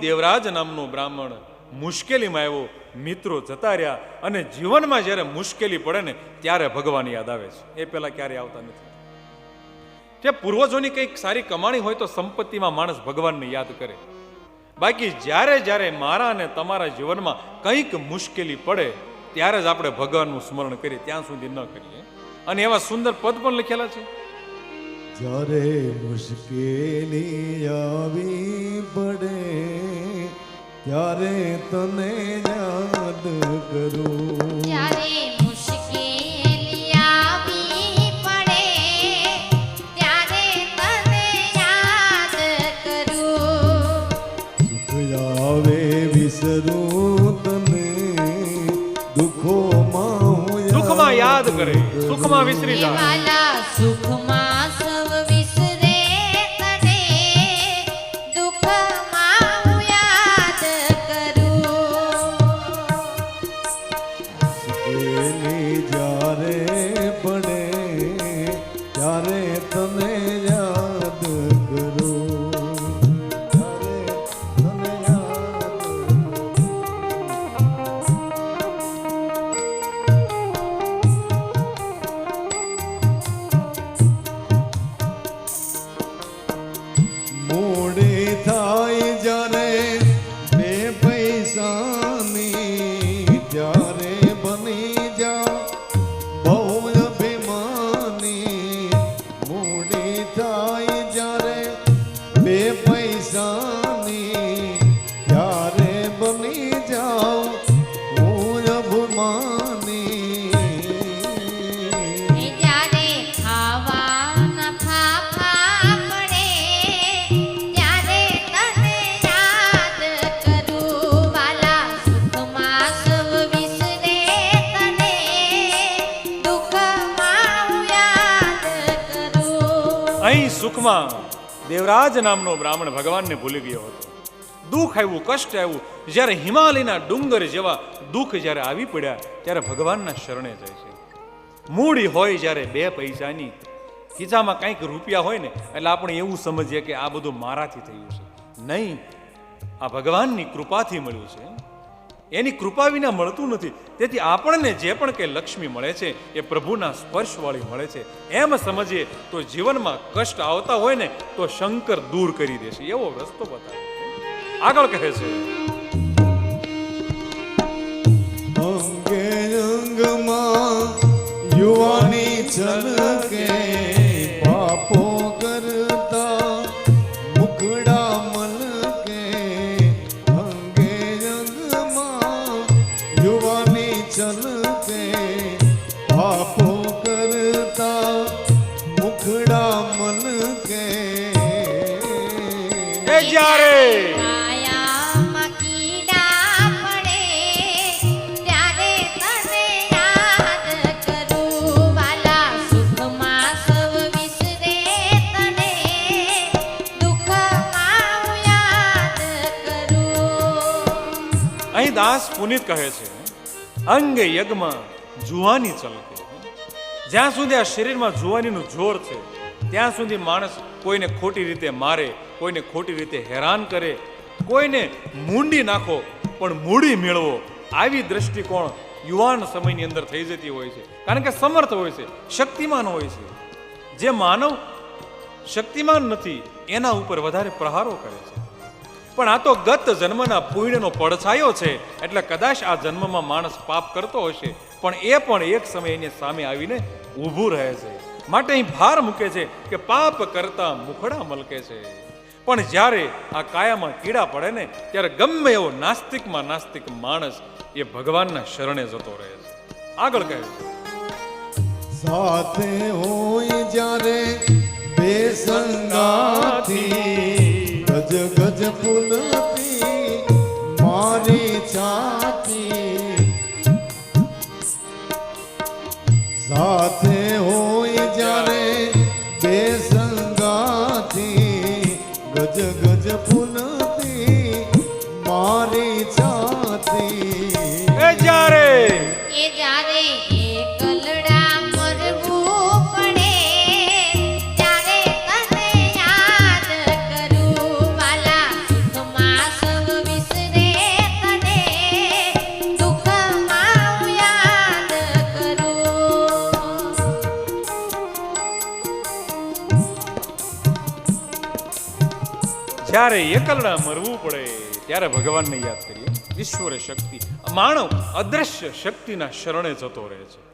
દેવરાજ નામનો બ્રાહ્મણ મુશ્કેલીમાં આવ્યો. મિત્રો જતા રહ્યા અને જીવનમાં જ્યારે મુશ્કેલી પડે ને ત્યારે ભગવાન યાદ આવે છે. એ પહેલાં ક્યારેય આવતા નથી. જે પૂર્વજોની કંઈક સારી કમાણી હોય તો સંપત્તિમાં માણસ ભગવાનને યાદ કરે. બાકી જ્યારે જ્યારે મારા અને તમારા જીવનમાં કંઈક મુશ્કેલી પડે, ત્યારે જ આપણે ભગવાનનું સ્મરણ કરીએ. ત્યાં સુધી ન કરીએ. અને એવા સુંદર પદ પણ લખેલા છે. જ્યારે મુશ્કેલી આવી પડે ત્યારે તને યાદ કરું. જ્યારે મુશ્કેલી પડે ત્યારે તને યાદ કરું. સુખ આવે વિસરું તને દુઃખોમાં યાદ કરે સુખમાં વિસરી જાય. સુખમાં થાય જ્યારે બે પૈસાની સુખમાં દેવરાજ નામનો બ્રાહ્મણ ભગવાનને ભૂલી ગયો હતો. દુઃખ આવ્યું, કષ્ટ આવ્યું. જ્યારે હિમાલયના ડુંગર જેવા દુઃખ જ્યારે આવી પડ્યા, ત્યારે ભગવાનના શરણે જાય છે. મૂડી હોય જ્યારે બે પૈસાની ખીચામાં કંઈક રૂપિયા હોય ને, એટલે આપણે એવું સમજીએ કે આ બધું મારાથી થયું છે. નહીં, આ ભગવાનની કૃપાથી મળ્યું છે. એની કૃપા વિના મળતું નથી. તેથી આપણને જે પણ કંઈ લક્ષ્મી મળે છે, એ પ્રભુના સ્પર્શવાળી મળે છે. એમ સમજીએ તો જીવનમાં કષ્ટ આવતા હોય ને, તો શંકર દૂર કરી દેશે. એવો રસ્તો બતાવે આગળ કહે છે. અંગે અંગમાં યુવાની છલકે અહીં દાસ પુનિત કહે છે, અંગ યજ્ઞમાં જુવાની ચલકે જ્યાં સુધી આ શરીરમાં જુવાનીનું જોર છે, ત્યાં સુધી માણસ કોઈને ખોટી રીતે મારે, કોઈને ખોટી રીતે હેરાન કરે, કોઈને મૂંડી નાખો, પણ મૂડી મેળવો. આવી દ્રષ્ટિકોણ યુવાન સમયની અંદર થઈ જતી હોય છે. કારણ કે સમર્થ હોય છે, શક્તિમાન હોય છે. જે માનવ શક્તિમાન નથી, એના ઉપર વધારે પ્રહારો કરે છે. પણ આ તો ગત જન્મના પુણ્યનો પડછાયો છે, એટલે કદાચ આ જન્મમાં માણસ પાપ કરતો હશે, પણ એ પણ એક સમય એની સામે આવીને ઊભું રહે છે. માટે અહીં ભાર મૂકે છે કે પાપ કરતા મુખડા મલકે છે. પણ જ્યારે આ કાયામાં કીડા પડે ને, ત્યારે ગમે એવો નાસ્તિકમાં નાસ્તિક માણસ એ ભગવાનના શરણે જતો રહે છે. આગળ કહે સાથે હોય જ્યારે બે સંગાથી ગજ ગજ ફૂલતી મારી છાતી ગજ ગજ ફૂલતી મારી જ્યારે એકલડા મરવું પડે, ત્યારે ભગવાનને યાદ કરીએ. ઈશ્વરે શક્તિ, માનવ અદ્રશ્ય શક્તિના શરણે જતો રહે છે.